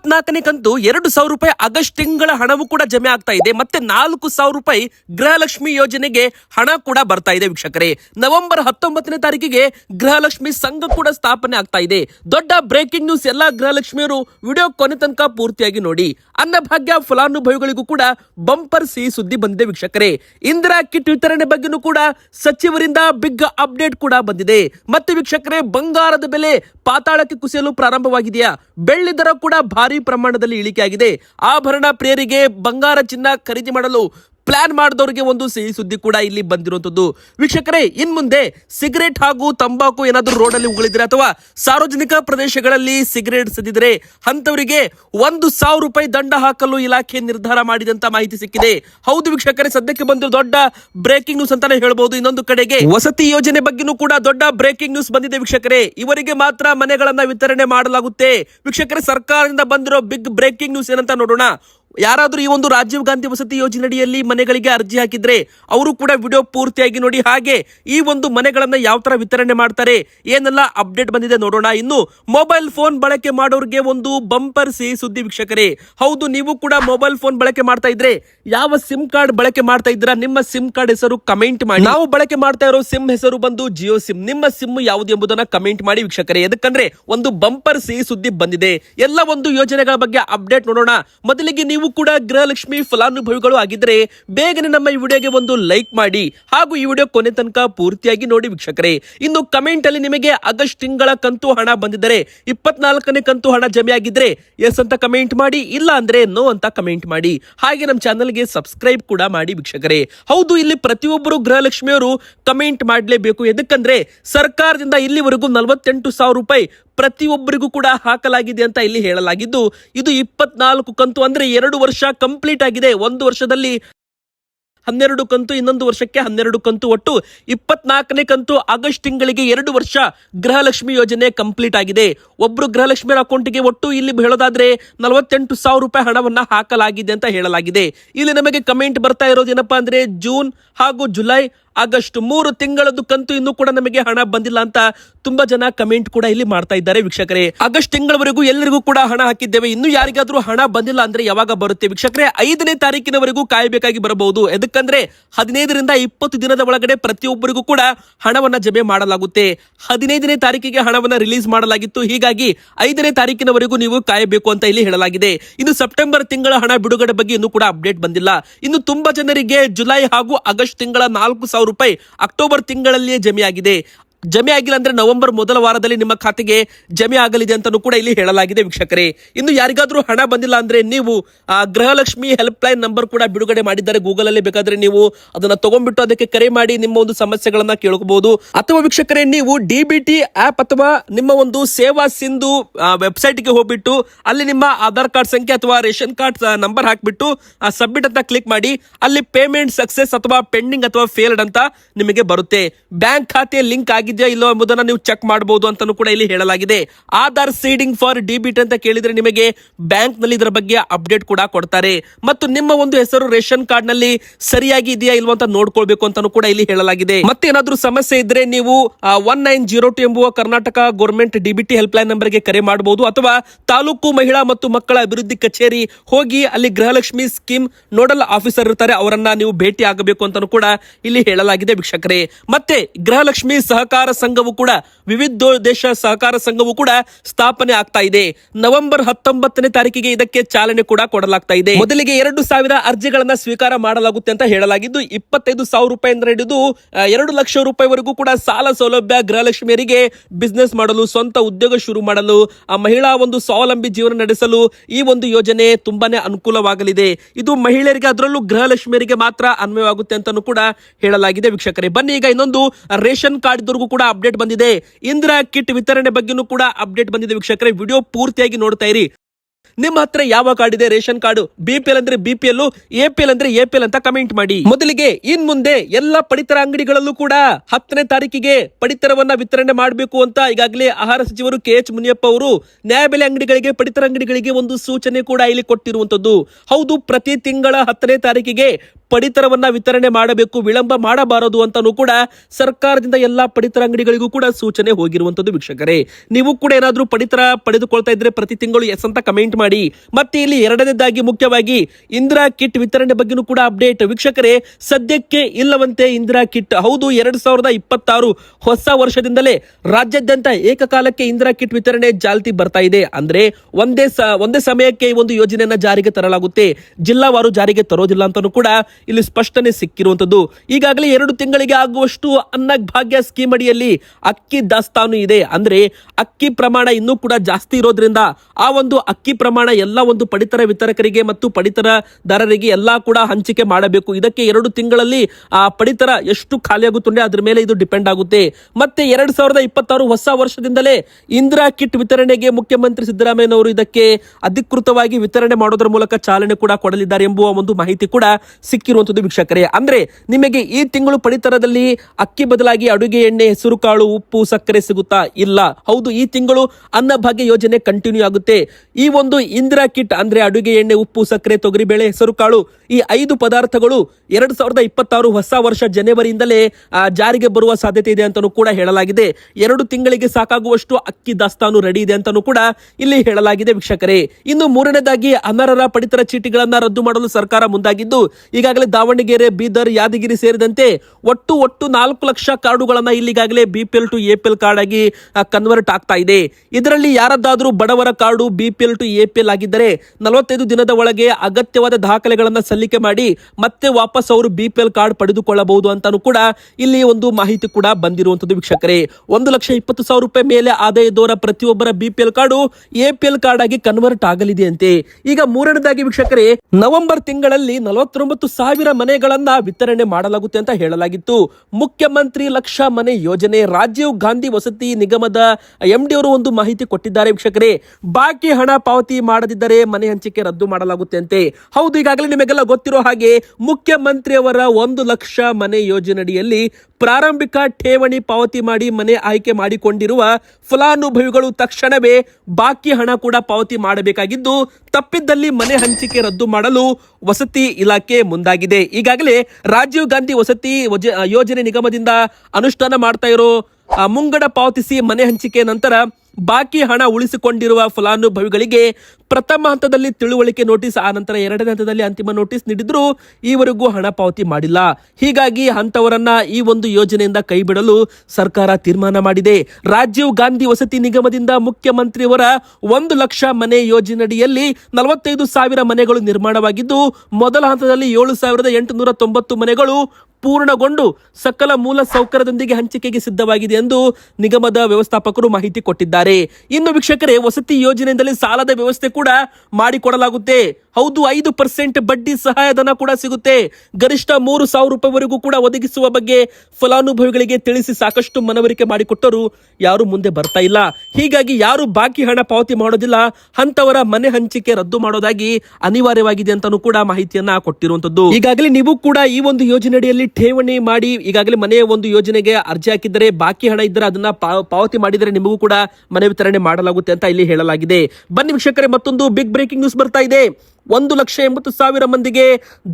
ಇಪ್ಪತ್ನಾಲ್ಕನೇ ಕಂತು ಎರಡು ಸಾವಿರ ರೂಪಾಯಿ ಆಗಸ್ಟ್ ತಿಂಗಳ ಹಣವು ಕೂಡ ಜಮೆ ಆಗ್ತಾ ಇದೆ. ಮತ್ತೆ ನಾಲ್ಕು ಸಾವಿರ ರೂಪಾಯಿ ಗೃಹಲಕ್ಷ್ಮಿ ಯೋಜನೆಗೆ ಹಣ ಕೂಡ ಬರ್ತಾ ಇದೆ ವೀಕ್ಷಕರೇ. ನವೆಂಬರ್ ಹತ್ತೊಂಬತ್ತನೇ ತಾರೀಕಿಗೆ ಗೃಹಲಕ್ಷ್ಮಿ ಸಂಘ ಕೂಡ ಸ್ಥಾಪನೆ ಆಗ್ತಾ ಇದೆ. ದೊಡ್ಡ ಬ್ರೇಕಿಂಗ್ ನ್ಯೂಸ್ ಎಲ್ಲಾ ಗೃಹಲಕ್ಷ್ಮಿಯರು ವಿಡಿಯೋ ಕೊನೆ ತನಕ ಪೂರ್ತಿಯಾಗಿ ನೋಡಿ. ಅನ್ನಭಾಗ್ಯ ಫಲಾನುಭವಿಗಳಿಗೂ ಕೂಡ ಬಂಪರ್ ಸಿಹಿ ಸುದ್ದಿ ಬಂದಿದೆ ವೀಕ್ಷಕರೇ. ಇಂದಿರಾ ಕಿಟ್ ವಿತರಣೆ ಬಗ್ಗೆನೂ ಕೂಡ ಸಚಿವರಿಂದ ಬಿಗ್ ಅಪ್ಡೇಟ್ ಕೂಡ ಬಂದಿದೆ. ಮತ್ತೆ ವೀಕ್ಷಕರೇ, ಬಂಗಾರದ ಬೆಲೆ ಪಾತಾಳಕ್ಕೆ ಕುಸಿಯಲು ಪ್ರಾರಂಭವಾಗಿದೆಯಾ? ಬೆಳ್ಳಿ ದರ ಕೂಡ ಭಾರಿ ಪ್ರಮಾಣದಲ್ಲಿ ಇಳಿಕೆಯಾಗಿದೆ. ಆಭರಣ ಪ್ರಿಯರಿಗೆ ಬಂಗಾರ ಚಿನ್ನ ಖರೀದಿ ಮಾಡಲು ಪ್ಲಾನ್ ಮಾಡಿದವರಿಗೆ ಒಂದು ಸಿಹಿ ಸುದ್ದಿ ಕೂಡ ಇಲ್ಲಿ ಬಂದಿರುವಂತದ್ದು ವೀಕ್ಷಕರೇ ಇನ್ ಮುಂದೆ ಸಿಗರೇಟ್ ಹಾಗೂ ತಂಬಾಕು ಏನಾದರೂ ರೋಡಲ್ಲಿ ಉಗುಳಿದ್ರೆ ಅಥವಾ ಸಾರ್ವಜನಿಕ ಪ್ರದೇಶಗಳಲ್ಲಿ ಸಿಗರೇಟ್ ಸದಿದ್ರೆ ಅಂತವರಿಗೆ ಒಂದು ಸಾವಿರ ರೂಪಾಯಿ ದಂಡ ಹಾಕಲು ಇಲಾಖೆ ನಿರ್ಧಾರ ಮಾಡಿದಂತ ಮಾಹಿತಿ ಸಿಕ್ಕಿದೆ. ಹೌದು ವೀಕ್ಷಕರೇ, ಸದ್ಯಕ್ಕೆ ಬಂದು ದೊಡ್ಡ ಬ್ರೇಕಿಂಗ್ ನ್ಯೂಸ್ ಅಂತಾನೆ ಹೇಳಬಹುದು ಇನ್ನೊಂದು ಕಡೆಗೆ ವಸತಿ ಯೋಜನೆ ಬಗ್ಗೆನೂ ಕೂಡ ದೊಡ್ಡ ಬ್ರೇಕಿಂಗ್ ನ್ಯೂಸ್ ಬಂದಿದೆ ವೀಕ್ಷಕರೇ. ಇವರಿಗೆ ಮಾತ್ರ ಮನೆಗಳನ್ನ ವಿತರಣೆ ಮಾಡಲಾಗುತ್ತೆ. ವೀಕ್ಷಕರೇ, ಸರ್ಕಾರದಿಂದ ಬಂದಿರೋ ಬಿಗ್ ಬ್ರೇಕಿಂಗ್ ನ್ಯೂಸ್ ಏನಂತ ನೋಡೋಣ. ಯಾರಾದ್ರೂ ಈ ಒಂದು ರಾಜೀವ್ ಗಾಂಧಿ ವಸತಿ ಯೋಜನೆಯಡಿಯಲ್ಲಿ ಮನೆಗಳಿಗೆ ಅರ್ಜಿ ಹಾಕಿದ್ರೆ ಅವರು ಕೂಡ ವಿಡಿಯೋ ಪೂರ್ತಿಯಾಗಿ ನೋಡಿ ಹಾಗೆ ಈ ಒಂದು ಮನೆಗಳನ್ನ ಯಾವ ತರ ವಿತರಣೆ ಮಾಡ್ತಾರೆ, ಏನೆಲ್ಲ ಅಪ್ಡೇಟ್ ಬಂದಿದೆ ನೋಡೋಣ. ಇನ್ನು ಮೊಬೈಲ್ ಫೋನ್ ಬಳಕೆ ಮಾಡೋರಿಗೆ ಒಂದು ಬಂಪರ್ ಸಿ ಸುದ್ದಿ ವೀಕ್ಷಕರೇ. ಹೌದು, ನೀವು ಕೂಡ ಮೊಬೈಲ್ ಫೋನ್ ಬಳಕೆ ಮಾಡ್ತಾ ಇದ್ರೆ ಯಾವ ಸಿಮ್ ಕಾರ್ಡ್ ಬಳಕೆ ಮಾಡ್ತಾ ಇದ್ರ ನಿಮ್ಮ ಸಿಮ್ ಕಾರ್ಡ್ ಹೆಸರು ಕಮೆಂಟ್ ಮಾಡಿ. ನಾವು ಬಳಕೆ ಮಾಡ್ತಾ ಇರೋ ಸಿಮ್ ಹೆಸರು ಬಂದು ಜಿಯೋ ಸಿಮ್. ನಿಮ್ಮ ಸಿಮ್ ಯಾವುದು ಎಂಬುದನ್ನ ಕಮೆಂಟ್ ಮಾಡಿ ವೀಕ್ಷಕರೇ. ಯಾಕಂದ್ರೆ ಒಂದು ಬಂಪರ್ ಸಿಹಿ ಸುದ್ದಿ ಬಂದಿದೆ. ಎಲ್ಲ ಒಂದು ಯೋಜನೆಗಳ ಬಗ್ಗೆ ಅಪ್ಡೇಟ್ ನೋಡೋಣ. ಮೊದಲಿಗೆ ನೀವು ಕೂಡ ಗೃಹಲಕ್ಷ್ಮಿ ಫಲಾನುಭವಿಗಳು ಆಗಿದ್ರೆ ಬೇಗನೆ ನಮ್ಮ ಈ ವಿಡಿಯೋಗೆ ಒಂದು ಲೈಕ್ ಮಾಡಿ ಹಾಗೂ ಈ ವಿಡಿಯೋ ಕೊನೆ ತನಕ ಪೂರ್ತಿಯಾಗಿ ನೋಡಿ ವೀಕ್ಷಕರೇ. ಇನ್ನು ಕಮೆಂಟ್ ಅಲ್ಲಿ ನಿಮಗೆ ಆಗಸ್ಟ್ ತಿಂಗಳ ಕಂತು ಹಣ ಬಂದಿದ್ದರೆ, ಇಪ್ಪತ್ನಾಲ್ಕನೇ ಕಂತು ಹಣ ಜಮೆ ಆಗಿದ್ರೆ ಎಸ್ ಅಂತ ಕಮೆಂಟ್ ಮಾಡಿ, ಇಲ್ಲ ಅಂದ್ರೆ ನೋ ಅಂತ ಕಮೆಂಟ್ ಮಾಡಿ. ಹಾಗೆ ನಮ್ಮ ಚಾನಲ್ಗೆ ಸಬ್ಸ್ಕ್ರೈಬ್ ಕೂಡ ಮಾಡಿ ವೀಕ್ಷಕರೇ. ಹೌದು, ಇಲ್ಲಿ ಪ್ರತಿಯೊಬ್ಬರು ಗೃಹಲಕ್ಷ್ಮಿಯವರು ಕಮೆಂಟ್ ಮಾಡಲೇಬೇಕು. ಎದಕ್ಕಂದ್ರೆ ಸರ್ಕಾರದಿಂದ ಇಲ್ಲಿವರೆಗೂ ನಲವತ್ತೆಂಟು ಸಾವಿರ ರೂಪಾಯಿ ಪ್ರತಿಯೊಬ್ಬರಿಗೂ ಕೂಡ ಹಾಕಲಾಗಿದೆ ಅಂತ ಇಲ್ಲಿ ಹೇಳಲಾಗಿದ್ದು, ಇದು ಇಪ್ಪತ್ನಾಲ್ಕು ಕಂತು ಅಂದ್ರೆ ಎರಡು ವರ್ಷ ಕಂಪ್ಲೀಟ್ ಆಗಿದೆ. ಒಂದು ವರ್ಷದಲ್ಲಿ ಹನ್ನೆರಡು ಕಂತು, ಇನ್ನೊಂದು ವರ್ಷಕ್ಕೆ ಹನ್ನೆರಡು ಕಂತು ಒಟ್ಟು ಇಪ್ಪತ್ನಾಲ್ಕನೇ ಕಂತು ಆಗಸ್ಟ್ ತಿಂಗಳಿಗೆ ಎರಡು ವರ್ಷ ಗೃಹಲಕ್ಷ್ಮಿ ಯೋಜನೆ ಕಂಪ್ಲೀಟ್ ಆಗಿದೆ. ಒಬ್ರು ಗೃಹಲಕ್ಷ್ಮಿ ಅಕೌಂಟ್ಗೆ ಒಟ್ಟು ಇಲ್ಲಿ ಹೇಳೋದಾದ್ರೆ ನಲವತ್ತೆಂಟು ಸಾವಿರ ರೂಪಾಯಿ ಹಣವನ್ನ ಹಾಕಲಾಗಿದೆ ಅಂತ ಹೇಳಲಾಗಿದೆ. ಇಲ್ಲಿ ನಮಗೆ ಕಮೆಂಟ್ ಬರ್ತಾ ಇರೋದೇನಪ್ಪ ಅಂದ್ರೆ ಜೂನ್ ಹಾಗೂ ಜುಲೈ ಆಗಸ್ಟ್ ಮೂರು ತಿಂಗಳದ್ದು ಕಂತು ಇನ್ನೂ ಕೂಡ ನಮಗೆ ಹಣ ಬಂದಿಲ್ಲ ಅಂತ ತುಂಬಾ ಜನ ಕಮೆಂಟ್ ಕೂಡ ಇಲ್ಲಿ ಮಾಡ್ತಾ ಇದ್ದಾರೆ ವೀಕ್ಷಕರೇ. ಆಗಸ್ಟ್ ತಿಂಗಳವರೆಗೂ ಎಲ್ಲರಿಗೂ ಕೂಡ ಹಣ ಹಾಕಿದ್ದೇವೆ. ಇನ್ನು ಯಾರಿಗಾದ್ರೂ ಹಣ ಬಂದಿಲ್ಲ ಅಂದ್ರೆ ಯಾವಾಗ ಬರುತ್ತೆ ವೀಕ್ಷಕರೇ? ಐದನೇ ತಾರೀಕಿನವರೆಗೂ ಕಾಯಬೇಕಾಗಿ ಬರಬಹುದು. ಎದಕ್ಕಂದ್ರೆ ಹದಿನೈದರಿಂದ ಇಪ್ಪತ್ತು ದಿನದ ಒಳಗಡೆ ಪ್ರತಿಯೊಬ್ಬರಿಗೂ ಕೂಡ ಹಣವನ್ನ ಜಮೆ ಮಾಡಲಾಗುತ್ತೆ. ಹದಿನೈದನೇ ತಾರೀಕಿಗೆ ಹಣವನ್ನ ರಿಲೀಸ್ ಮಾಡಲಾಗಿತ್ತು. ಹೀಗಾಗಿ ಐದನೇ ತಾರೀಕಿನವರೆಗೂ ನೀವು ಕಾಯಬೇಕು ಅಂತ ಇಲ್ಲಿ ಹೇಳಲಾಗಿದೆ. ಇನ್ನು ಸೆಪ್ಟೆಂಬರ್ ತಿಂಗಳ ಹಣ ಬಿಡುಗಡೆ ಬಗ್ಗೆ ಇನ್ನೂ ಕೂಡ ಅಪ್ಡೇಟ್ ಬಂದಿಲ್ಲ. ಇನ್ನು ತುಂಬಾ ಜನರಿಗೆ ಜುಲೈ ಹಾಗೂ ಆಗಸ್ಟ್ ತಿಂಗಳ ನಾಲ್ಕು ಸಾವಿರ ರೂಪಾಯಿ ಅಕ್ಟೋಬರ್ ತಿಂಗಳಲ್ಲಿಯೇ ಜಮೆ ಆಗಿದೆ ಜಮೆ ಆಗಿಲ್ಲ ಅಂದ್ರೆ ನವೆಂಬರ್ ಮೊದಲ ವಾರದಲ್ಲಿ ನಿಮ್ಮ ಖಾತೆಗೆ ಜಮೆ ಆಗಲಿದೆ ಅಂತಾನೂ ಕೂಡ ಇಲ್ಲಿ ಹೇಳಲಾಗಿದೆ ವೀಕ್ಷಕರೇ. ಇನ್ನು ಯಾರಿಗಾದ್ರೂ ಹಣ ಬಂದಿಲ್ಲ ಅಂದ್ರೆ ನೀವು ಗೃಹಲಕ್ಷ್ಮಿ ಹೆಲ್ಪ್ ಲೈನ್ ನಂಬರ್ ಕೂಡ ಬಿಡುಗಡೆ ಮಾಡಿದ್ದಾರೆ ಗೂಗಲ್ ಅಲ್ಲಿ ಬೇಕಾದ್ರೆ ನೀವು ಅದನ್ನ ತಗೊಂಡ್ಬಿಟ್ಟು ಅದಕ್ಕೆ ಕರೆ ಮಾಡಿ ನಿಮ್ಮ ಒಂದು ಸಮಸ್ಯೆಗಳನ್ನ ಕೇಳಬಹುದು ಅಥವಾ ವೀಕ್ಷಕರೇ, ನೀವು ಡಿ ಬಿ ಟಿ ಆಪ್ ಅಥವಾ ನಿಮ್ಮ ಒಂದು ಸೇವಾ ಸಿಂಧು ವೆಬ್ಸೈಟ್ಗೆ ಹೋಗ್ಬಿಟ್ಟು ಅಲ್ಲಿ ನಿಮ್ಮ ಆಧಾರ್ ಕಾರ್ಡ್ ಸಂಖ್ಯೆ ಅಥವಾ ರೇಷನ್ ಕಾರ್ಡ್ ನಂಬರ್ ಹಾಕ್ಬಿಟ್ಟು ಸಬ್ಮಿಟ್ ಅಂತ ಕ್ಲಿಕ್ ಮಾಡಿ, ಅಲ್ಲಿ ಪೇಮೆಂಟ್ ಸಕ್ಸಸ್ ಅಥವಾ ಪೆಂಡಿಂಗ್ ಅಥವಾ ಫೇಲ್ಡ್ ಅಂತ ನಿಮಗೆ ಬರುತ್ತೆ. ಬ್ಯಾಂಕ್ ಖಾತೆ ಲಿಂಕ್ ಆಗಿದೆಯಾ ಇಲ್ಲೋ ಎಂಬುದನ್ನ ನೀವು ಚೆಕ್ ಮಾಡಬಹುದು ಅಂತಾನೂ ಕೂಡ ಇಲ್ಲಿ ಹೇಳಲಾಗಿದೆ. ಆಧಾರ್ ಸೀಡಿಂಗ್ ಫಾರ್ ಡಿಬಿಟ್ ಅಂತ ಕೇಳಿದ್ರೆ ನಿಮಗೆ ಬ್ಯಾಂಕ್ನಲ್ಲಿ ಇದರ ಬಗ್ಗೆ ಅಪ್ಡೇಟ್ ಕೂಡ ಕೊಡ್ತಾರೆ. ಮತ್ತು ನಿಮ್ಮ ಒಂದು ಹೆಸರು ರೇಷನ್ ಕಾರ್ಡ್ನಲ್ಲಿ ಸರಿಯಾಗಿ ಇದೆಯಾ ಇಲ್ವಾ ಅಂತ ನೋಡ್ಕೊಳ್ಬೇಕು ಅಂತಾನೂ ಕೂಡ ಇಲ್ಲಿ ಹೇಳಲಾಗಿದೆ. ಮತ್ತೆ ಏನಾದ್ರೂ ಸಮಸ್ಯೆ ಇದ್ರೆ ನೀವು ಒನ್ ನೈನ್ ಜೀರೋ ಟು ಎಂಬುವ Karnataka government DBT help line ನಂಬರ್ಗೆ ಕರೆ ಮಾಡಬಹುದು ಅಥವಾ ತಾಲೂಕು ಮಹಿಳಾ ಮತ್ತು ಮಕ್ಕಳ ಅಭಿವೃದ್ಧಿ ಕಚೇರಿ ಹೋಗಿ ಅಲ್ಲಿ ಗೃಹಲಕ್ಷ್ಮಿ ಸ್ಕೀಮ್ ನೋಡಲ್ ಆಫೀಸರ್ ಇರ್ತಾರೆ, ಅವರನ್ನ ನೀವು ಭೇಟಿ ಆಗಬೇಕು ಅಂತಾನೂ ಕೂಡ ಇಲ್ಲಿ ಹೇಳಲಾಗಿದೆ ವೀಕ್ಷಕರೇ. ಮತ್ತೆ ಗೃಹಲಕ್ಷ್ಮಿ ಸಹಕಾರ ಸಂಘವು ಕೂಡ ವಿವಿಧ ದೇಶ ಸಹಕಾರ ಸಂಘವು ಕೂಡ ಸ್ಥಾಪನೆ ಆಗ್ತಾ ಇದೆ. ನವೆಂಬರ್ ಹತ್ತೊಂಬತ್ತನೇ ತಾರೀಕಿಗೆ ಇದಕ್ಕೆ ಚಾಲನೆ ಕೂಡ ಕೊಡಲಾಗ್ತಾ ಇದೆ. ಮೊದಲಿಗೆ ಎರಡು ಸಾವಿರ ಅರ್ಜಿಗಳನ್ನ ಸ್ವೀಕಾರ ಮಾಡಲಾಗುತ್ತೆ ಅಂತ ಹೇಳಲಾಗಿದ್ದು, ಇಪ್ಪತ್ತೈದು ಸಾವಿರ ರೂಪಾಯಿಂದ ಹಿಡಿದು ಎರಡು ಲಕ್ಷ ರೂಪಾಯಿವರೆಗೂ ಕೂಡ ಸಾಲ ಸೌಲಭ್ಯ ಗೃಹಲಕ್ಷ್ಮಿಯರಿಗೆ ಬಿಸ್ನೆಸ್ ಮಾಡಲು, ಸ್ವಂತ ಉದ್ಯೋಗ ಶುರು ಮಾಡಲು, ಆ ಮಹಿಳಾ ಒಂದು ಸ್ವಾವಲಂಬಿ ಜೀವನ ನಡೆಸಲು ಈ ಒಂದು ಯೋಜನೆ ತುಂಬಾನೇ ಅನುಕೂಲವಾಗಲಿದೆ. ಇದು ಮಹಿಳೆಯರಿಗೆ ಅದರಲ್ಲೂ ಗೃಹಲಕ್ಷ್ಮಿಯರಿಗೆ ಮಾತ್ರ ಅನ್ವಯವಾಗುತ್ತೆ ಅಂತಾನೂ ಕೂಡ ಹೇಳಲಾಗಿದೆ ವೀಕ್ಷಕರೇ. ಬನ್ನಿ ಈಗ ಇನ್ನೊಂದು ರೇಷನ್ ಕಾರ್ಡ್ ಕೂಡ ಅಪ್ಡೇಟ್ ಬಂದಿದೆ. ಇಂದಿರಾ ಕಿಟ್ ವಿತರಣೆ ಬಗ್ಗೆನೂ ಕೂಡ ಅಪ್ಡೇಟ್ ಬಂದಿದೆ ವೀಕ್ಷಕರೇ. ವಿಡಿಯೋ ಪೂರ್ತಿಯಾಗಿ ನೋಡ್ತಾ ಇರಿ. ನಿಮ್ಮ ಹತ್ರ ಯಾವ ಕಾರ್ಡ್ ಇದೆ? ರೇಷನ್ ಕಾರ್ಡ್ ಬಿಪಿಎಲ್ ಅಂದ್ರೆ BPL P L A P L ಅಂದ್ರೆ ಎಪಿಎಲ್ ಅಂತ ಕಮೆಂಟ್ ಮಾಡಿ. ಮೊದಲಿಗೆ ಇನ್ ಮುಂದೆ ಎಲ್ಲ ಪಡಿತರ ಅಂಗಡಿಗಳಲ್ಲೂ ಕೂಡ ಹತ್ತನೇ ತಾರೀಕಿಗೆ ಪಡಿತರವನ್ನ ವಿತರಣೆ ಮಾಡಬೇಕು ಅಂತ ಈಗಾಗಲೇ ಆಹಾರ ಸಚಿವರು ಕೆ ಎಚ್ ಮುನಿಯಪ್ಪ ಅವರು ನ್ಯಾಯಬೆಲೆ ಅಂಗಡಿಗಳಿಗೆ ಪಡಿತರ ಅಂಗಡಿಗಳಿಗೆ ಒಂದು ಸೂಚನೆ ಕೂಡ ಇಲ್ಲಿ ಕೊಟ್ಟಿರುವಂತದ್ದು ಹೌದು, ಪ್ರತಿ ತಿಂಗಳ ಹತ್ತನೇ ತಾರೀಕಿಗೆ ಪಡಿತರವನ್ನ ವಿತರಣೆ ಮಾಡಬೇಕು, ವಿಳಂಬ ಮಾಡಬಾರದು ಅಂತಾನೂ ಕೂಡ ಸರ್ಕಾರದಿಂದ ಎಲ್ಲಾ ಪಡಿತರ ಅಂಗಡಿಗಳಿಗೂ ಕೂಡ ಸೂಚನೆ ಹೋಗಿರುವಂತದ್ದು ವೀಕ್ಷಕರೇ. ನೀವು ಕೂಡ ಏನಾದ್ರೂ ಪಡಿತರ ಪಡೆದುಕೊಳ್ತಾ ಇದ್ರೆ ಪ್ರತಿ ತಿಂಗಳು ಎಸ್ ಅಂತ ಕಮೆಂಟ್ ಮಾಡಿ. ಮತ್ತೆ ಇಲ್ಲಿ ಎರಡನೇದಾಗಿ ಮುಖ್ಯವಾಗಿ ಇಂದಿರಾ ಕಿಟ್ ವಿತರಣೆ ಬಗ್ಗೆನೂ ಕೂಡ ಅಪ್ಡೇಟ್. ವೀಕ್ಷಕರೇ, ಸದ್ಯಕ್ಕೆ ಇಲ್ಲವಂತೆ ಇಂದಿರಾ ಕಿಟ್. ಹೌದು, ಎರಡ್ ಸಾವಿರದ ಇಪ್ಪತ್ತಾರು ಹೊಸ ವರ್ಷದಿಂದಲೇ ರಾಜ್ಯಾದ್ಯಂತ ಏಕಕಾಲಕ್ಕೆ ಇಂದಿರಾ ಕಿಟ್ ವಿತರಣೆ ಜಾಲ್ತಿ ಬರ್ತಾ ಇದೆ. ಅಂದ್ರೆ ಒಂದೇ ಒಂದೇ ಸಮಯಕ್ಕೆ ಈ ಒಂದು ಯೋಜನೆಯನ್ನ ಜಾರಿಗೆ ತರಲಾಗುತ್ತೆ. ಜಿಲ್ಲಾವಾರು ಜಾರಿಗೆ ತರೋದಿಲ್ಲ ಅಂತಾನೂ ಕೂಡ ಇಲ್ಲಿ ಸ್ಪಷ್ಟನೆ ಸಿಕ್ಕಿರುವಂತದ್ದು ಈಗಾಗಲೇ ಎರಡು ತಿಂಗಳಿಗೆ ಆಗುವಷ್ಟು ಅನ್ನ ಭಾಗ್ಯ ಸ್ಕೀಮ್ ಅಡಿಯಲ್ಲಿ ಅಕ್ಕಿ ದಾಸ್ತಾನು ಇದೆ. ಅಂದ್ರೆ ಅಕ್ಕಿ ಪ್ರಮಾಣ ಇನ್ನೂ ಕೂಡ ಜಾಸ್ತಿ ಇರೋದ್ರಿಂದ ಆ ಒಂದು ಅಕ್ಕಿ ಪ್ರಮಾಣ ಎಲ್ಲ ಒಂದು ಪಡಿತರ ವಿತರಕರಿಗೆ ಮತ್ತು ಪಡಿತರದಾರರಿಗೆ ಎಲ್ಲಾ ಕೂಡ ಹಂಚಿಕೆ ಮಾಡಬೇಕು. ಇದಕ್ಕೆ ಎರಡು ತಿಂಗಳಲ್ಲಿ, ಆ, ಪಡಿತರ ಎಷ್ಟು ಖಾಲಿಯಾಗುತ್ತದೆ ಅದ್ರ ಮೇಲೆ ಇದು ಡಿಪೆಂಡ್ ಆಗುತ್ತೆ. ಮತ್ತೆ ಎರಡ್ ಸಾವಿರದ ಇಪ್ಪತ್ತಾರು ಹೊಸ ವರ್ಷದಿಂದಲೇ ಇಂದಿರಾ ಕಿಟ್ ವಿತರಣೆಗೆ ಮುಖ್ಯಮಂತ್ರಿ ಸಿದ್ದರಾಮಯ್ಯನವರು ಇದಕ್ಕೆ ಅಧಿಕೃತವಾಗಿ ವಿತರಣೆ ಮಾಡೋದ್ರ ಮೂಲಕ ಚಾಲನೆ ಕೂಡ ಕೊಡಲಿದ್ದಾರೆ ಎಂಬುವ ಒಂದು ಮಾಹಿತಿ ಕೂಡ ಸಿಕ್ಕಿರುವಂತದ್ದು ವೀಕ್ಷಕರೇ. ಅಂದ್ರೆ ನಿಮಗೆ ಈ ತಿಂಗಳು ಪಡಿತರದಲ್ಲಿ ಅಕ್ಕಿ ಬದಲಾಗಿ ಅಡುಗೆ ಎಣ್ಣೆ ಹೆಸರುಕಾಳು ಉಪ್ಪು, ಸಕ್ಕರೆ ಸಿಗುತ್ತಾ ಇಲ್ಲ? ಹೌದು, ಈ ತಿಂಗಳು ಅನ್ನಭಾಗ್ಯ ಯೋಜನೆ ಕಂಟಿನ್ಯೂ ಆಗುತ್ತೆ. ಈ ಒಂದು ಇಂದಿರಾ ಕಿಟ್ ಅಂದ್ರೆ ಅಡುಗೆ ಎಣ್ಣೆ, ಉಪ್ಪು, ಸಕ್ಕರೆ, ತೊಗರಿಬೇಳೆ ಹೆಸರುಕಾಳು ಈ ಐದು ಪದಾರ್ಥಗಳು ಎರಡ್ ಸಾವಿರದ ಇಪ್ಪತ್ತಾರು ಹೊಸ ವರ್ಷ ಜನವರಿಯಿಂದಲೇ ಜಾರಿಗೆ ಬರುವ ಸಾಧ್ಯತೆ ಇದೆ ಅಂತಾನೂ ಕೂಡ ಹೇಳಲಾಗಿದೆ. ಎರಡು ತಿಂಗಳಿಗೆ ಸಾಕಾಗುವಷ್ಟು ಅಕ್ಕಿ ದಾಸ್ತಾನು ರೆಡಿ ಇದೆ ಅಂತಾನೂ ಕೂಡ ಇಲ್ಲಿ ಹೇಳಲಾಗಿದೆ ವೀಕ್ಷಕರೇ. ಇನ್ನು ಮೂರನೇದಾಗಿ ಅನರ್ಹರ ಪಡಿತರ ಚೀಟಿಗಳನ್ನ ರದ್ದು ಮಾಡಲು ಸರ್ಕಾರ ಮುಂದಾಗಿದ್ದು, ಈಗಾಗಲೇ ದಾವಣಗೆರೆ ಬೀದರ್, ಯಾದಗಿರಿ ಸೇರಿದಂತೆ ಒಟ್ಟು ಒಟ್ಟು ನಾಲ್ಕು ಲಕ್ಷ ಕಾರ್ಡುಗಳನ್ನ ಇಲ್ಲಿಗಾಗಲೇ ಬಿಪಿಎಲ್ ಟು ಎಪಿಎಲ್ ಕಾರ್ಡ್ ಆಗಿ ಕನ್ವರ್ಟ್ ಆಗ್ತಾ ಇದೆ. ಇದರಲ್ಲಿ ಯಾರದ್ದಾದರೂ ಬಡವರ ಕಾರ್ಡು ಬಿಪಿಎಲ್ ಟು ಎಪಿಎಲ್ ಆಗಿದ್ದರೆ ನಲವತ್ತೈದು ದಿನದ ಒಳಗೆ ಅಗತ್ಯವಾದ ದಾಖಲೆಗಳನ್ನ ಸಲ್ಲಿಕೆ ಮಾಡಿ ಮತ್ತೆ ವಾಪಸ್ ಅವರು ಬಿಪಿಎಲ್ ಕಾರ್ಡ್ ಪಡೆದುಕೊಳ್ಳಬಹುದು ಅಂತಾನು ಕೂಡ ಇಲ್ಲಿ ಒಂದು ಮಾಹಿತಿ ಕೂಡ ಬಂದಿರುವಂತದ್ದು ವೀಕ್ಷಕರೇ. ಒಂದು ಲಕ್ಷ ಇಪ್ಪತ್ತು ಸಾವಿರ ರೂಪಾಯಿ ಮೇಲೆ ಆದಾಯ ಇದ್ದವರ ಪ್ರತಿಯೊಬ್ಬರ ಬಿಪಿಎಲ್ ಕಾರ್ಡು ಎಪಿಎಲ್ ಕಾರ್ಡ್ ಆಗಿ ಕನ್ವರ್ಟ್ ಆಗಲಿದೆ ಅಂತೆ ಈಗ ಮೂರನೇದಾಗಿ ವೀಕ್ಷಕರೇ, ನವೆಂಬರ್ ತಿಂಗಳಲ್ಲಿ ನಲವತ್ತೊಂಬತ್ತು ಸಾವಿರ ಮನೆಗಳನ್ನ ವಿತರಣೆ ಮಾಡಲಾಗುತ್ತೆ ಅಂತ ಹೇಳಲಾಗಿತ್ತು. ಮುಖ್ಯಮಂತ್ರಿ ಲಕ್ಷ ಮನೆ ಯೋಜನೆ, ರಾಜೀವ್ ಗಾಂಧಿ ವಸತಿ ನಿಗಮದ ಎಂಡಿ ಅವರು ಒಂದು ಮಾಹಿತಿ ಕೊಟ್ಟಿದ್ದಾರೆ ವೀಕ್ಷಕರೇ. ಬಾಕಿ ಹಣ ಪಾವತಿ ಮಾಡದಿದ್ದರೆ ಮನೆ ಹಂಚಿಕೆ ರದ್ದು ಮಾಡಲಾಗುತ್ತೆ ಅಂತೆ ಹೌದು, ಈಗಾಗಲೇ ನಿಮಗೆಲ್ಲ ಗೊತ್ತಿರೋ ಹಾಗೆ ಮುಖ್ಯಮಂತ್ರಿಯವರ ಒಂದು ಲಕ್ಷ ಮನೆ ಯೋಜನೆಯಡಿಯಲ್ಲಿ ಪ್ರಾರಂಭಿಕ ಠೇವಣಿ ಪಾವತಿ ಮಾಡಿ ಮನೆ ಆಯ್ಕೆ ಮಾಡಿಕೊಂಡಿರುವ ಫಲಾನುಭವಿಗಳು ತಕ್ಷಣವೇ ಬಾಕಿ ಹಣ ಕೂಡ ಪಾವತಿ ಮಾಡಬೇಕಾಗಿದ್ದು ತಪ್ಪಿದ್ದಲ್ಲಿ ಮನೆ ಹಂಚಿಕೆ ರದ್ದು ಮಾಡಲು ವಸತಿ ಇಲಾಖೆ ಮುಂದಾಗಿದೆ ಈಗಾಗಲೇ ರಾಜೀವ್ ಗಾಂಧಿ ವಸತಿ ಯೋಜನೆ ನಿಗಮದಿಂದ ಅನುಷ್ಠಾನ ಮಾಡ್ತಾ ಇರೋ ಮುಂಗಡ ಪಾವತಿಸಿ ಮನೆ ಹಂಚಿಕೆ ನಂತರ ಬಾಕಿ ಹಣ ಉಳಿಸಿಕೊಂಡಿರುವ ಫಲಾನುಭವಿಗಳಿಗೆ ಪ್ರಥಮ ಹಂತದಲ್ಲಿ ತಿಳುವಳಿಕೆ ನೋಟಿಸ್, ಆ ನಂತರ ಎರಡನೇ ಹಂತದಲ್ಲಿ ಅಂತಿಮ ನೋಟಿಸ್ ನೀಡಿದ್ರು ಈವರೆಗೂ ಹಣ ಪಾವತಿ ಮಾಡಿಲ್ಲ. ಹೀಗಾಗಿ ಅಂತವರನ್ನ ಈ ಒಂದು ಯೋಜನೆಯಿಂದ ಕೈಬಿಡಲು ಸರ್ಕಾರ ತೀರ್ಮಾನ ಮಾಡಿದೆ. ರಾಜೀವ್ ಗಾಂಧಿ ವಸತಿ ನಿಗಮದಿಂದ ಮುಖ್ಯಮಂತ್ರಿಯವರ ಒಂದು ಲಕ್ಷ ಮನೆ ಯೋಜನೆಯಡಿಯಲ್ಲಿ ನಲವತ್ತೈದು ಸಾವಿರ ಮನೆಗಳು ನಿರ್ಮಾಣವಾಗಿದ್ದು, ಮೊದಲ ಹಂತದಲ್ಲಿ ಏಳು ಸಾವಿರದ ಎಂಟುನೂರ ತೊಂಬತ್ತು ಮನೆಗಳು ಪೂರ್ಣಗೊಂಡು ಸಕಲ ಮೂಲ ಸೌಕರ್ಯದೊಂದಿಗೆ ಹಂಚಿಕೆಗೆ ಸಿದ್ಧವಾಗಿದೆ ಎಂದು ನಿಗಮದ ವ್ಯವಸ್ಥಾಪಕರು ಮಾಹಿತಿ ಕೊಟ್ಟಿದ್ದಾರೆ. ಇನ್ನು ವೀಕ್ಷಕರೇ, ವಸತಿ ಯೋಜನೆಯಿಂದಲೇ ಸಾಲದ ವ್ಯವಸ್ಥೆ ಕೂಡ ಮಾಡಿಕೊಡಲಾಗುತ್ತೆ. ಹೌದು, ಐದು ಪರ್ಸೆಂಟ್ ಬಡ್ಡಿ ಸಹಾಯಧನ ಕೂಡ ಸಿಗುತ್ತೆ. ಗರಿಷ್ಠ ಮೂರು ಸಾವಿರ ರೂಪಾಯಿವರೆಗೂ ಕೂಡ ಒದಗಿಸುವ ಬಗ್ಗೆ ಫಲಾನುಭವಿಗಳಿಗೆ ತಿಳಿಸಿ ಸಾಕಷ್ಟು ಮನವರಿಕೆ ಮಾಡಿಕೊಟ್ಟರು. ಯಾರು ಮುಂದೆ ಬರ್ತಾ ಇಲ್ಲ. ಹೀಗಾಗಿ ಯಾರು ಬಾಕಿ ಹಣ ಪಾವತಿ ಮಾಡೋದಿಲ್ಲ. ಅಂತವರ ಮನೆ ಹಂಚಿಕೆ ರದ್ದು ಮಾಡೋದಾಗಿ ಅನಿವಾರ್ಯವಾಗಿದೆ ಅಂತಾನೂ ಕೂಡ ಮಾಹಿತಿಯನ್ನ ಕೊಟ್ಟಿರುವಂತದ್ದು ಈಗಾಗಲೇ ನೀವು ಕೂಡ ಈ ಒಂದು ಯೋಜನೆಯಡಿಯಲ್ಲಿ ಠೇವಣಿ ಮಾಡಿ, ಈಗಾಗಲೇ ಮನೆಯ ಒಂದು ಯೋಜನೆಗೆ ಅರ್ಜಿ ಹಾಕಿದರೆ ಬಾಕಿ ಹಣ ಇದ್ದರೆ ಅದನ್ನ ಪಾವತಿ ಮಾಡಿದರೆ ನಿಮಗೂ ಕೂಡ ಮನೆ ವಿತರಣೆ ಮಾಡಲಾಗುತ್ತೆ ಅಂತ ಇಲ್ಲಿ ಹೇಳಲಾಗಿದೆ. ಬನ್ನಿ ವೀಕ್ಷಕರೇ, ಮತ್ತೊಂದು ಬಿಗ್ ಬ್ರೇಕಿಂಗ್ ನ್ಯೂಸ್ ಬರ್ತಾ ಇದೆ. ಒಂದು ಲಕ್ಷ ಎಂಬತ್ತು ಸಾವಿರ ಮಂದಿಗೆ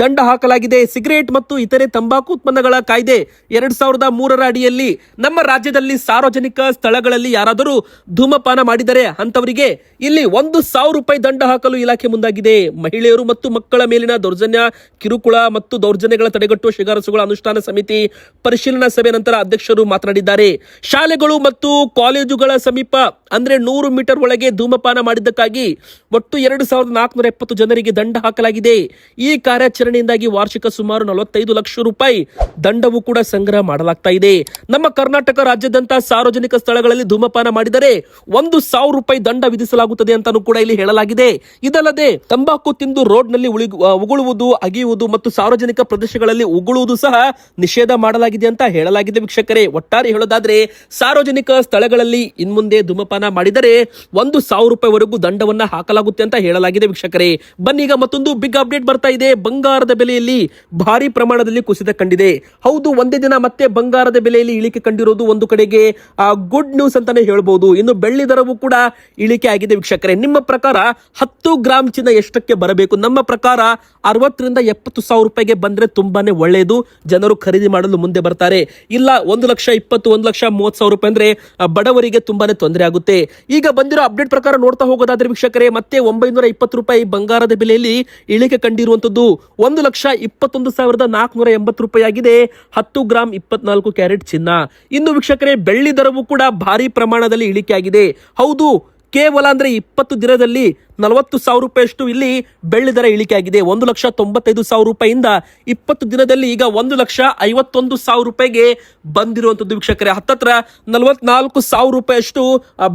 ದಂಡ ಹಾಕಲಾಗಿದೆ. ಸಿಗರೇಟ್ ಮತ್ತು ಇತರೆ ತಂಬಾಕು ಉತ್ಪನ್ನಗಳ ಕಾಯ್ದೆ ಎರಡ್ ಸಾವಿರದ ಮೂರರ ಅಡಿಯಲ್ಲಿ ನಮ್ಮ ರಾಜ್ಯದಲ್ಲಿ ಸಾರ್ವಜನಿಕ ಸ್ಥಳಗಳಲ್ಲಿ ಯಾರಾದರೂ ಧೂಮಪಾನ ಮಾಡಿದರೆ ಅಂತವರಿಗೆ ಇಲ್ಲಿ ಒಂದು ಸಾವಿರ ರೂಪಾಯಿ ದಂಡ ಹಾಕಲು ಇಲಾಖೆ ಮುಂದಾಗಿದೆ. ಮಹಿಳೆಯರು ಮತ್ತು ಮಕ್ಕಳ ಮೇಲಿನ ದೌರ್ಜನ್ಯ, ಕಿರುಕುಳ ಮತ್ತು ದೌರ್ಜನ್ಯಗಳ ತಡೆಗಟ್ಟುವ ಶಿಫಾರಸುಗಳ ಅನುಷ್ಠಾನ ಸಮಿತಿ ಪರಿಶೀಲನಾ ಸಭೆ ನಂತರ ಅಧ್ಯಕ್ಷರು ಮಾತನಾಡಿದ್ದಾರೆ. ಶಾಲೆಗಳು ಮತ್ತು ಕಾಲೇಜುಗಳ ಸಮೀಪ, ಅಂದ್ರೆ ನೂರು ಮೀಟರ್ ಒಳಗೆ ಧೂಮಪಾನ ಮಾಡಿದ್ದಕ್ಕಾಗಿ ಒಟ್ಟು ಎರಡು ಸಾವಿರದ ನಾಲ್ಕುನೂರ ಎಪ್ಪತ್ತು ಜನರಿಗೆ ದಂಡ ಹಾಕಲಾಗಿದೆ. ಈ ಕಾರ್ಯಾಚರಣೆಯಿಂದಾಗಿ ವಾರ್ಷಿಕ ಸುಮಾರು ನಲವತ್ತೈದು ಲಕ್ಷ ರೂಪಾಯಿ ದಂಡವು ಕೂಡ ಸಂಗ್ರಹ ಮಾಡಲಾಗ್ತಾ ಇದೆ. ನಮ್ಮ ಕರ್ನಾಟಕ ರಾಜ್ಯದಂತಹ ಸಾರ್ವಜನಿಕ ಸ್ಥಳಗಳಲ್ಲಿ ಧೂಮಪಾನ ಮಾಡಿದರೆ ಒಂದು ಸಾವಿರ ರೂಪಾಯಿ ದಂಡ ವಿಧಿಸಲಾಗುತ್ತದೆ ಅಂತಾನೂ ಕೂಡ ಇಲ್ಲಿ ಹೇಳಲಾಗಿದೆ. ಇದಲ್ಲದೆ ತಂಬಾಕು ತಿಂದು ರೋಡ್ನಲ್ಲಿ ಉಗುಳುವುದು, ಅಗಿಯುವುದು ಮತ್ತು ಸಾರ್ವಜನಿಕ ಪ್ರದೇಶಗಳಲ್ಲಿ ಉಗುಳುವುದು ಸಹ ನಿಷೇಧ ಮಾಡಲಾಗಿದೆ ಅಂತ ಹೇಳಲಾಗಿದೆ ವೀಕ್ಷಕರೇ. ಒಟ್ಟಾರೆ ಹೇಳೋದಾದ್ರೆ ಸಾರ್ವಜನಿಕ ಸ್ಥಳಗಳಲ್ಲಿ ಇನ್ಮುಂದೆ ಧೂಮಪಾನ ಮಾಡಿದರೆ ಒಂದು ಸಾವಿರ ರೂಪಾಯಿವರೆಗೂ ದಂಡವನ್ನ ಹಾಕಲಾಗುತ್ತೆ ಅಂತ ಹೇಳಲಾಗಿದೆ ವೀಕ್ಷಕರೇ. ಬನ್ನಿ, ಈಗ ಮತ್ತೊಂದು ಬಿಗ್ ಅಪ್ಡೇಟ್ ಬರ್ತಾ ಇದೆ. ಬಂಗಾರದ ಬೆಲೆಯಲ್ಲಿ ಭಾರಿ ಪ್ರಮಾಣದಲ್ಲಿ ಕುಸಿತ ಕಂಡಿದೆ. ಹೌದು, ಒಂದೇ ದಿನ ಮತ್ತೆ ಬಂಗಾರದ ಬೆಲೆಯಲ್ಲಿ ಇಳಿಕೆ ಕಂಡಿರೋದು ಒಂದು ಕಡೆಗೆ. ಗುಡ್ ನ್ಯೂಸ್ ಅಂತಾನೆ ಹೇಳ್ಬೋದು. ಇನ್ನು ಬೆಳ್ಳಿ ದರವು ಕೂಡ ಇಳಿಕೆ ಆಗಿದೆ ವೀಕ್ಷಕರೇ. ನಿಮ್ಮ ಪ್ರಕಾರ ಹತ್ತು ಗ್ರಾಮ್ ಚಿನ್ನ ಎಷ್ಟಕ್ಕೆ ಬರಬೇಕು? ನಮ್ಮ ಪ್ರಕಾರ ಅರವತ್ತರಿಂದ ಎಪ್ಪತ್ತು ಸಾವಿರ ರೂಪಾಯಿಗೆ ಬಂದ್ರೆ ತುಂಬಾನೇ ಒಳ್ಳೆಯದು ಜನರು ಖರೀದಿ ಮಾಡಲು ಮುಂದೆ ಬರ್ತಾರೆ. ಇಲ್ಲ, ಒಂದು ಲಕ್ಷ ಇಪ್ಪತ್ತು, ಒಂದು ಲಕ್ಷ ಮೂವತ್ತು ಸಾವಿರ ರೂಪಾಯಿ ಅಂದ್ರೆ ಬಡವರಿಗೆ ತುಂಬಾನೇ ತೊಂದರೆ ಆಗುತ್ತೆ. ಈಗ ಬಂದಿರೋ ಅಪ್ಡೇಟ್ ಪ್ರಕಾರ ನೋಡ್ತಾ ಹೋಗೋದಾದ್ರೆ ವೀಕ್ಷಕರೇ, ಮತ್ತೆ ಒಂಬೈನೂರ ಇಪ್ಪತ್ತು ರೂಪಾಯಿ ಬಂಗಾರದ ಬೆಲೆಯಲ್ಲಿ ಇಳಿಕೆ ಕಂಡಿರುವಂತದ್ದು ಒಂದು ಲಕ್ಷ ಇಪ್ಪತ್ತೊಂದು ಸಾವಿರದ ನಾಲ್ಕುನೂರ ಎಂಬತ್ತು ರೂಪಾಯಿ ಆಗಿದೆ ಹತ್ತು ಗ್ರಾಂ ಇಪ್ಪತ್ನಾಲ್ಕು ಕ್ಯಾರೆಟ್ ಚಿನ್ನ. ಇನ್ನು ವೀಕ್ಷಕರೇ, ಬೆಳ್ಳಿ ದರವು ಕೂಡ ಭಾರಿ ಪ್ರಮಾಣದಲ್ಲಿ ಇಳಿಕೆ ಆಗಿದೆ ಹೌದು, ಕೇವಲ ಅಂದ್ರೆ ಇಪ್ಪತ್ತು ದಿನದಲ್ಲಿ ನಲವತ್ತು ಸಾವಿರ ರೂಪಾಯಿಯಷ್ಟು ಇಲ್ಲಿ ಬೆಳ್ಳಿ ದರ ಇಳಿಕೆ ಆಗಿದೆ ಒಂದು ಲಕ್ಷ ತೊಂಬತ್ತೈದು ಸಾವಿರ ರೂಪಾಯಿಯಿಂದ ಇಪ್ಪತ್ತು ದಿನದಲ್ಲಿ ಈಗ ಒಂದು ಲಕ್ಷ ಐವತ್ತೊಂದು ಸಾವಿರ ರೂಪಾಯಿಗೆ ಬಂದಿರುವಂತದ್ದು ವೀಕ್ಷಕರೇ. ಹತ್ತತ್ರ ನಲವತ್ನಾಲ್ಕು ಸಾವಿರ ರೂಪಾಯಿಯಷ್ಟು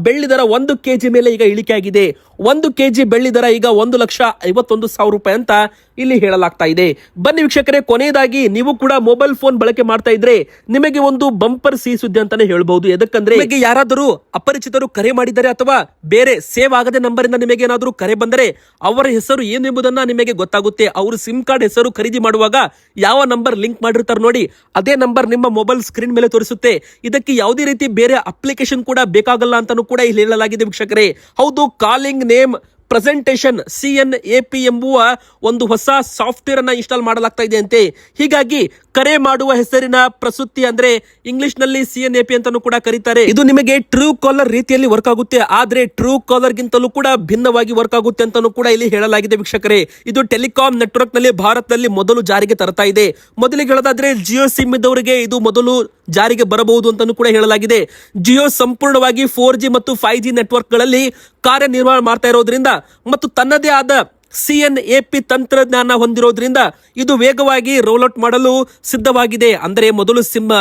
ಬೆಳ್ಳಿ ದರ ಒಂದು ಕೆಜಿ ಮೇಲೆ ಈಗ ಇಳಿಕೆ ಆಗಿದೆ ಒಂದು ಕೆಜಿ ಬೆಳ್ಳಿ ದರ ಈಗ ಒಂದು ಲಕ್ಷ ಐವತ್ತೊಂದು ಸಾವಿರ ರೂಪಾಯಿ ಅಂತ ಇಲ್ಲಿ ಹೇಳಲಾಗ್ತಾ ಇದೆ. ಬನ್ನಿ ವೀಕ್ಷಕರೇ, ಕೊನೆಯದಾಗಿ ನೀವು ಕೂಡ ಮೊಬೈಲ್ ಫೋನ್ ಬಳಕೆ ಮಾಡ್ತಾ ಇದ್ರೆ ನಿಮಗೆ ಒಂದು ಬಂಪರ್ ಸಿ ಸುದ್ದಿ ಅಂತಾನೆ ಹೇಳ್ಬಹುದು ನಿಮಗೆ ಯಾರಾದರೂ ಅಪರಿಚಿತರು ಕರೆ ಮಾಡಿದರೆ ಅಥವಾ ಬೇರೆ ಸೇವ್ ಆಗದೆ ನಂಬರ್ ಇಂದ ನಿಮಗೆ ಏನಾದರೂ ಕರೆ ಬಂದರೆ ಅವರ ಹೆಸರು ಏನು ಎಂಬುದನ್ನ ನಿಮಗೆ ಗೊತ್ತಾಗುತ್ತೆ. ಅವರು ಸಿಮ್ ಕಾರ್ಡ್ ಹೆಸರು ಖರೀದಿ ಮಾಡುವಾಗ ಯಾವ ನಂಬರ್ ಲಿಂಕ್ ಮಾಡಿರ್ತಾರೆ ನೋಡಿ. ಅದೇ ನಂಬರ್ ನಿಮ್ಮ ಮೊಬೈಲ್ ಸ್ಕ್ರೀನ್ ಮೇಲೆ ತೋರಿಸುತ್ತೆ. ಇದಕ್ಕೆ ಯಾವುದೇ ರೀತಿ ಬೇರೆ ಅಪ್ಲಿಕೇಶನ್ ಕೂಡ ಬೇಕಾಗಲ್ಲ ಅಂತಾನೂ ಕೂಡ ಇಲ್ಲಿ ಹೇಳಲಾಗಿದೆ ವೀಕ್ಷಕರೇ. ಹೌದು, calling name presentation C N A P ಎಂಬುವ ಒಂದು ಹೊಸ ಸಾಫ್ಟ್ವೇರ್ ಅನ್ನು ಇನ್ಸ್ಟಾಲ್ ಮಾಡಲಾಗ್ತಾ ಇದೆ ಅಂತೆ ಹೀಗಾಗಿ ಕರೆ ಮಾಡುವ ಹೆಸರಿನ ಪ್ರಸುತ್ತಿ ಅಂದ್ರೆ ಇಂಗ್ಲಿಷ್ನಲ್ಲಿ ಎ ಪಿ ಅಂತಾನೂ ಕೂಡ ಕರೀತಾರೆ. ಇದು ನಿಮಗೆ ಟ್ರೂ ಕಾಲರ್ ರೀತಿಯಲ್ಲಿ ವರ್ಕ್ ಆಗುತ್ತೆ. ಆದ್ರೆ ಟ್ರೂ ಕಾಲರ್ ಗಿಂತಲೂ ಕೂಡ ಭಿನ್ನವಾಗಿ ವರ್ಕ್ ಆಗುತ್ತೆ ಅಂತಾನು ಕೂಡ ಇಲ್ಲಿ ಹೇಳಲಾಗಿದೆ ವೀಕ್ಷಕರೇ. ಇದು ಟೆಲಿಕಾಂ ನೆಟ್ವರ್ಕ್ನಲ್ಲಿ ಭಾರತದಲ್ಲಿ ಮೊದಲು ಜಾರಿಗೆ ತರತಾ ಇದೆ. ಮೊದಲಿಗೆ ಹೇಳೋದಾದ್ರೆ ಜಿಯೋ ಸಿಮ್ ಇದ್ದವರಿಗೆ ಇದು ಮೊದಲು ಜಾರಿಗೆ ಬರಬಹುದು ಅಂತಾನು ಕೂಡ ಹೇಳಲಾಗಿದೆ. ಜಿಯೋ ಸಂಪೂರ್ಣವಾಗಿ ಫೋರ್ ಜಿ ಮತ್ತು ಫೈವ್ ಜಿ ನೆಟ್ವರ್ಕ್ಗಳಲ್ಲಿ ಕಾರ್ಯನಿರ್ವಹಣೆ ಮಾಡ್ತಾ ಇರೋದ್ರಿಂದ ಮತ್ತು ತನ್ನದೇ ಆದ ಸಿ ಎನ್ ಎ ಪಿ ತಂತ್ರಜ್ಞಾನ ಹೊಂದಿರೋದ್ರಿಂದ ಇದು ವೇಗವಾಗಿ ರೋಲ್ ಔಟ್ ಮಾಡಲು ಸಿದ್ಧವಾಗಿದೆ. ಅಂದರೆ ಮೊದಲು ಸಿಮ್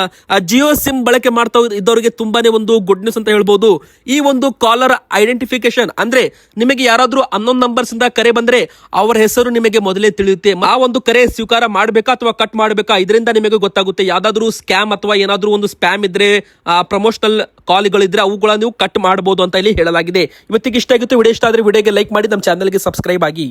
ಜಿಯೋ ಸಿಮ್ ಬಳಕೆ ಮಾಡ್ತಾ ಇದ್ದವರಿಗೆ ತುಂಬಾನೇ ಒಂದು ಗುಡ್ ನ್ಯೂಸ್ ಅಂತ ಹೇಳ್ಬೋದು. ಈ ಒಂದು ಕಾಲರ್ ಐಡೆಂಟಿಫಿಕೇಶನ್ ಅಂದ್ರೆ ನಿಮಗೆ ಯಾರಾದರೂ ಹನ್ನೊಂದು ನಂಬರ್ಸ್ ಇಂದ ಕರೆ ಬಂದ್ರೆ ಅವರ ಹೆಸರು ನಿಮಗೆ ಮೊದಲೇ ತಿಳಿಯುತ್ತೆ. ಆ ಒಂದು ಕರೆ ಸ್ವೀಕಾರ ಮಾಡಬೇಕಾ ಅಥವಾ ಕಟ್ ಮಾಡಬೇಕಾ? ಇದರಿಂದ ನಿಮಗೆ ಗೊತ್ತಾಗುತ್ತೆ. ಯಾವ್ದಾದ್ರು ಸ್ಕ್ಯಾಮ್ ಅಥವಾ ಏನಾದ್ರೂ ಒಂದು ಸ್ಪ್ಯಾಮ್ ಇದ್ರೆ ಪ್ರಮೋಷನಲ್ ಕಾಲ್ಗಳಿದ್ರೆ ಅವುಗಳ ನೀವು ಕಟ್ ಮಾಡಬಹುದು ಅಂತ ಇಲ್ಲಿ ಹೇಳಲಾಗಿದೆ. ಇವತ್ತಿಗೆ ಇಷ್ಟ ಆಗಿತ್ತು. ವಿಡಿಯೋ ಇಷ್ಟ ಆದ್ರೆ ವಿಡಿಯೋಗೆ ಲೈಕ್ ಮಾಡಿ, ನಮ್ಮ ಚಾನಲ್ಗೆ ಸಬ್ಸ್ಕ್ರೈಬ್ ಆಗಿ.